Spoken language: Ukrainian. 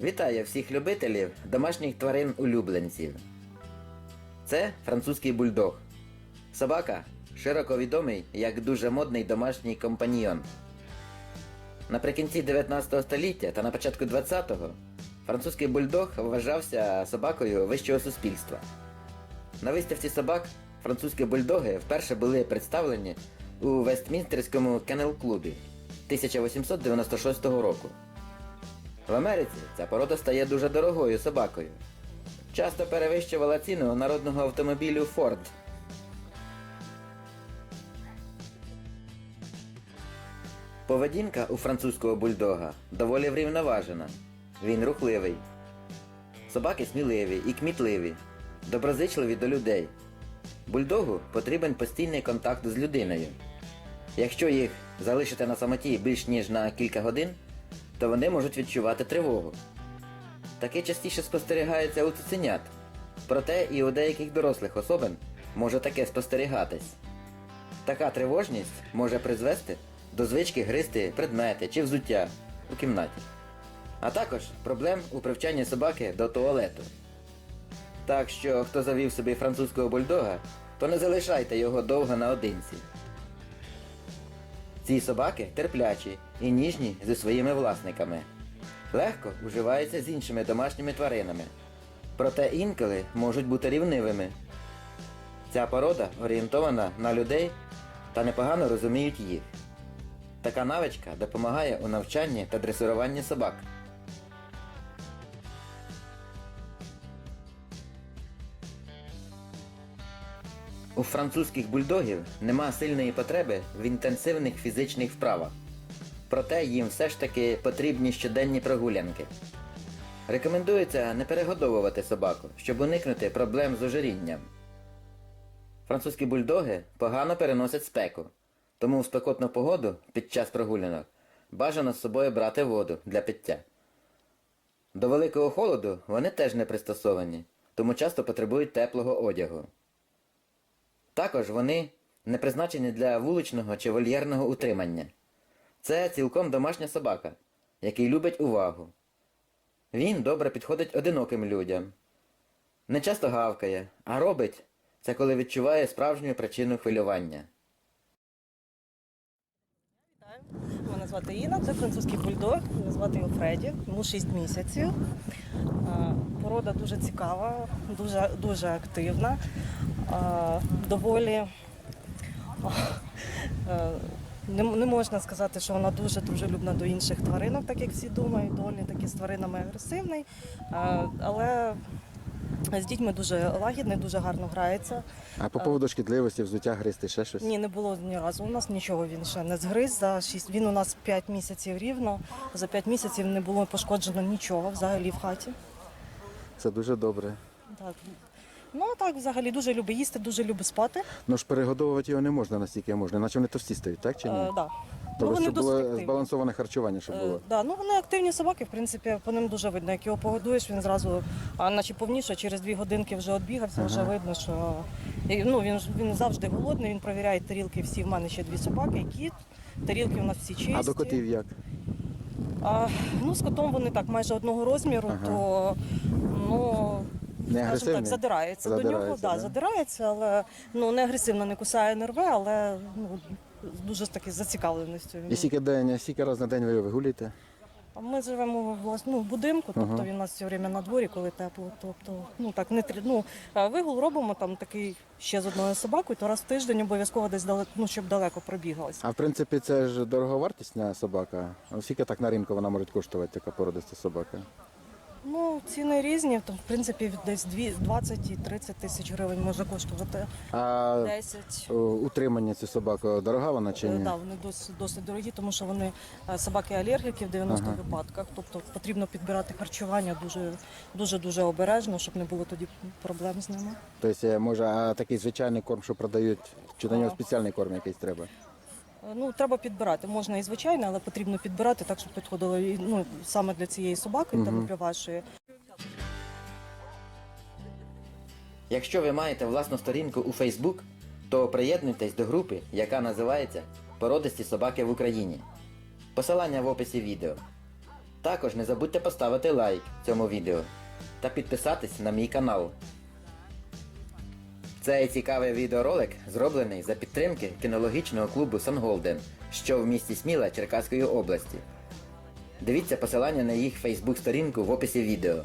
Вітаю всіх любителів домашніх тварин улюбленців. Це французький бульдог. Собака широко відомий як дуже модний домашній компаньйон. Наприкінці 19 століття та на початку 20-го французький бульдог вважався собакою вищого суспільства. На виставці собак французькі бульдоги вперше були представлені у Вестмінстерському кенел-клубі 1896 року. В Америці ця порода стає дуже дорогою собакою. Часто перевищувала ціну народного автомобілю Ford. Поведінка у французького бульдога доволі врівноважена. Він рухливий. Собаки сміливі і кмітливі, доброзичливі до людей. Бульдогу потрібен постійний контакт з людиною. Якщо їх залишити на самоті більш ніж на кілька годин, то вони можуть відчувати тривогу. Таке частіше спостерігається у цуценят, проте і у деяких дорослих особин може таке спостерігатись. Така тривожність може призвести до звички гризти предмети чи взуття у кімнаті, а також проблем у привчанні собаки до туалету. Так що, хто завів собі французького бульдога, то не залишайте його довго наодинці. Ці собаки терплячі і ніжні зі своїми власниками. Легко уживаються з іншими домашніми тваринами. Проте інколи можуть бути рівнивими. Ця порода орієнтована на людей та непогано розуміють їх. Така навичка допомагає у навчанні та дресируванні собак. У французьких бульдогів нема сильної потреби в інтенсивних фізичних вправах. Проте їм все ж таки потрібні щоденні прогулянки. Рекомендується не перегодовувати собаку, щоб уникнути проблем з ожирінням. Французькі бульдоги погано переносять спеку, тому в спекотну погоду під час прогулянок бажано з собою брати воду для пиття. До великого холоду вони теж не пристосовані, тому часто потребують теплого одягу. Також вони не призначені для вуличного чи вольєрного утримання. Це цілком домашня собака, який любить увагу. Він добре підходить одиноким людям. Не часто гавкає, а робить це коли відчуває справжню причину хвилювання. Мене звати Інна, це французький бульдог. Мене звати його Фредді, йому 6 місяців. Порода дуже цікава, дуже, дуже активна, доволі. Не, не можна сказати, що вона дуже дружелюбна до інших тваринок, так як всі думають. Доволі таки з тваринами агресивний. Е, Але з дітьми дуже лагідний, дуже гарно грається. А по поводу шкідливості, взуття гристи, ще щось? Ні, не було ні разу. У нас нічого він ще не згриз. За шість він у нас 5 місяців рівно. За 5 місяців не було пошкоджено нічого взагалі в хаті. Це дуже добре. Так. Ну а так, взагалі дуже любить їсти, дуже любить спати. Ну ж перегодовувати його не можна настільки можна, наче вони товсті стають, так чи ні? Е, да. Тобто, вони щоб було активні. збалансоване харчування, щоб Е, було. да, ну вони активні собаки, в принципі, по ним дуже видно. Як його погодуєш, він зразу, а наче повніше, через дві годинки вже відбігався, вже видно, що і, ну, він, ж- він завжди голодний, він перевіряє тарілки всі. В мене ще дві собаки, і кіт. Тарілки у нас всі чисті. А до котів як? А, ну, з котом вони так майже одного розміру, Ага. то ну, Не скажімо так, задирається, до нього, Задирається, да, да? задирається, але ну, не агресивно не кусає, не рве, але ну, дуже таки з зацікавленістю. І скільки день, скільки разів на день ви вигулюєте? Ми живемо в влас- ну, в будинку, тобто він у нас все время на дворі, коли тепло. Тобто, ну так не трі- ну, вигул робимо там такий ще з одною собакою, то раз в тиждень обов'язково десь далеко, ну, щоб далеко пробігалась. А в принципі це ж дороговартісна собака. А скільки так на ринку вона може коштувати, така породиста собака? Ну, ціни різні, то в принципі десь 20 і 30 тисяч гривень може коштувати. А 10. утримання цю собаку дорога вона чи Е, ні? Да, вони досить, досить дорогі, тому що вони е, собаки-алергіки в 90 Ага. випадках. Тобто потрібно підбирати харчування дуже дуже дуже обережно, щоб не було тоді проблем з ними. Тобто, е, може, а такий звичайний корм, що продають, чи на нього спеціальний корм якийсь треба? Е, Ну, треба підбирати. Можна і звичайно, але потрібно підбирати так, щоб підходило і, ну, саме для цієї собаки, там для вашої. Якщо ви маєте власну сторінку у Facebook, то приєднуйтесь до групи, яка називається Породисті собаки в Україні. Посилання в описі відео. Також не забудьте поставити лайк цьому відео та підписатись на мій канал. Цей цікавий відеоролик зроблений за підтримки кінологічного клубу Санголден, що в місті Сміла Черкаської області. Дивіться посилання на їх фейсбук сторінку в описі відео.